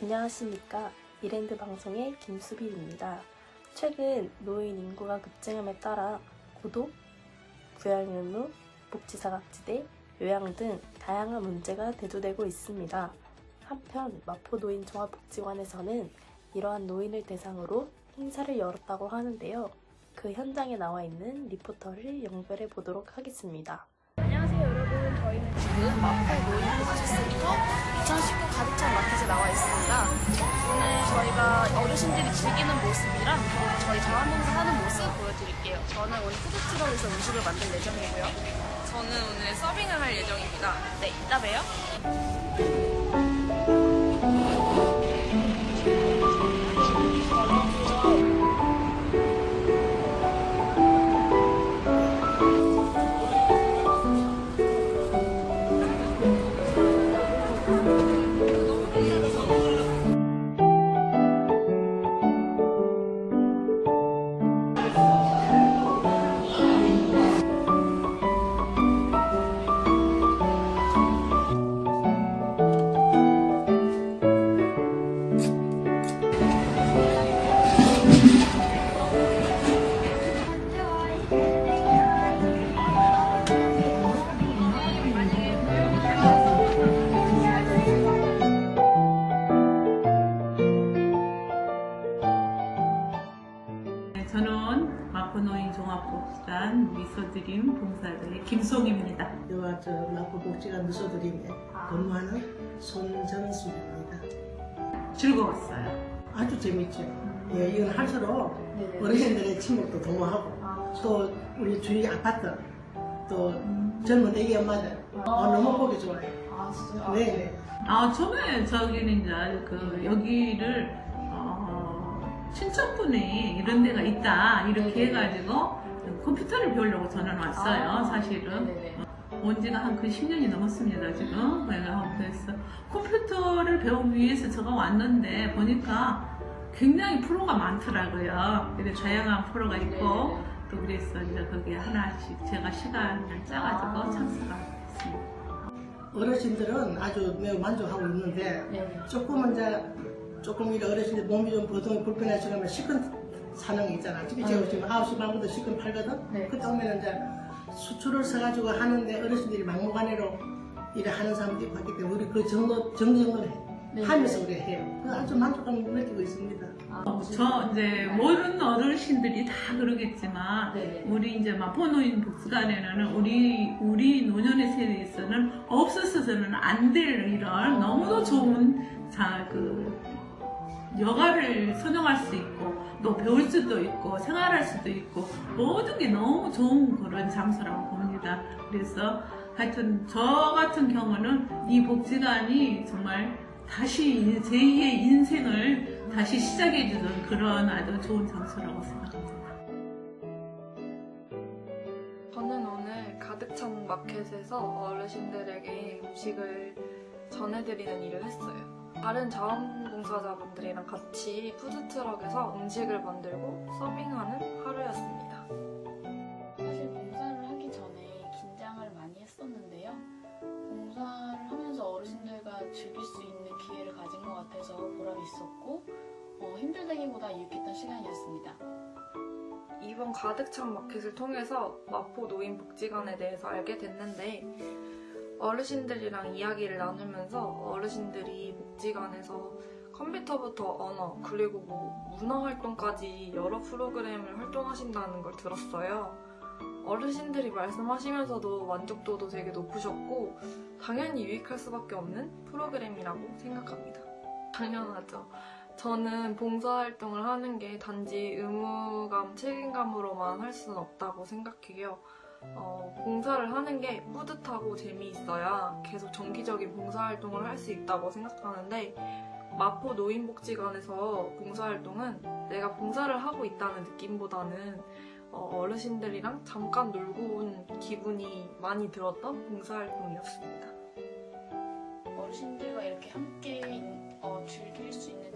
안녕하십니까. 이랜드 방송의 김수빈입니다. 최근 노인 인구가 급증함에 따라 고독, 부양연루, 복지사각지대, 요양 등 다양한 문제가 대두되고 있습니다. 한편 마포노인종합복지관에서는 이러한 노인을 대상으로 행사를 열었다고 하는데요. 그 현장에 나와 있는 리포터를 연결해 보도록 하겠습니다. 안녕하세요 여러분 저희는 지금 마포 노인복지센터 2019 가득찬 마켓에 나와 있습니다. 오늘 저희가 어르신들이 즐기는 모습이랑 저희 자원봉사 하는 모습 보여드릴게요. 저는 오늘 푸드트럭에서 음식을 만들 예정이고요. 저는 오늘 서빙을 할 예정입니다. 네 이따 봬요 복지관 미소드림 봉사대 김송입니다. 여가 저 마포 복지관 미소드림에 근무하는 손정수입니다. 즐거웠어요. 아주 재밌죠. 예, 이건 할수록 어르신들의 친목도 도모하고 또 우리 주위 아파트 또 젊은 애기 엄마들 어, 너무 보기 좋아요. 네, 네. 아 처음에 저기는 이제 그 여기를 어, 친척분이 이런 데가 있다 이렇게 해가지고 컴퓨터를 배우려고 저는 왔어요. 사실은 온 지가 한 그 10년이 넘었습니다 지금 내가 그래서 컴퓨터를 배우기 위해서 제가 왔는데 보니까 굉장히 프로가 많더라고요. 근데 다양한 프로가 있고 또 그래서 이제 거기에 하나씩 제가 시간을 짜가지고 참석했습니다. 어르신들은 아주 매우 만족하고 있는데 조금은 이제 조금 이제 어르신들 몸이 좀 보통 불편하시면 시큰 사는 게 있잖아. 지금 제가 지금 9시 반부터 시큰 팔거든. 그때 오면 이제 수출을 서가지고 하는데 어르신들이 막무가내로 일을 하는 사람들이 있기 때문에 우리 그 정도 정도 정도를 해. 하면서 우리 해요. 그 아주 만족감을 느끼고 있습니다. 어, 저 이제 모든 어르신들이 다 그러겠지만 우리 이제 마포노인 복지관에는 우리 우리 노년의 세대에서는 없었어서는 안 될 이런 너무도 좋은 자그 여가를 선정할 수 있고 또 배울 수도 있고 생활할 수도 있고 모든 게 너무 좋은 그런 장소라고 봅니다. 그래서 하여튼 저 같은 경우는 이 복지관이 정말 다시 제2의 인생을 다시 시작해주는 그런 아주 좋은 장소라고 생각합니다. 저는 오늘 가득 찬 마켓에서 어르신들에게 음식을 전해드리는 일을 했어요. 다른 자원봉사자분들이랑 같이 푸드트럭에서 음식을 만들고 서빙하는 하루였습니다. 사실 봉사를 하기 전에 긴장을 많이 했었는데요. 봉사를 하면서 어르신들과 즐길 수 있는 기회를 가진 것 같아서 보람이 있었고 어, 힘들다기보다 유익했던 시간이었습니다. 이번 가득 찬 마켓을 통해서 마포 노인복지관에 대해서 알게 됐는데 어르신들이랑 이야기를 나누면서 어르신들이 복지관에서 컴퓨터부터 언어 그리고 뭐 문화 활동까지 여러 프로그램을 활동하신다는 걸 들었어요. 어르신들이 말씀하시면서도 만족도도 되게 높으셨고 당연히 유익할 수밖에 없는 프로그램이라고 생각합니다. 당연하죠. 저는 봉사활동을 하는 게 단지 의무감, 책임감으로만 할 수는 없다고 생각해요. 어, 봉사를 하는 게 뿌듯하고 재미있어야 계속 정기적인 봉사활동을 할 수 있다고 생각하는데 마포 노인복지관에서 봉사활동은 내가 봉사를 하고 있다는 느낌보다는 어, 어르신들이랑 잠깐 놀고 온 기분이 많이 들었던 봉사활동이었습니다. 어르신들과 이렇게 함께 어, 즐길 수 있는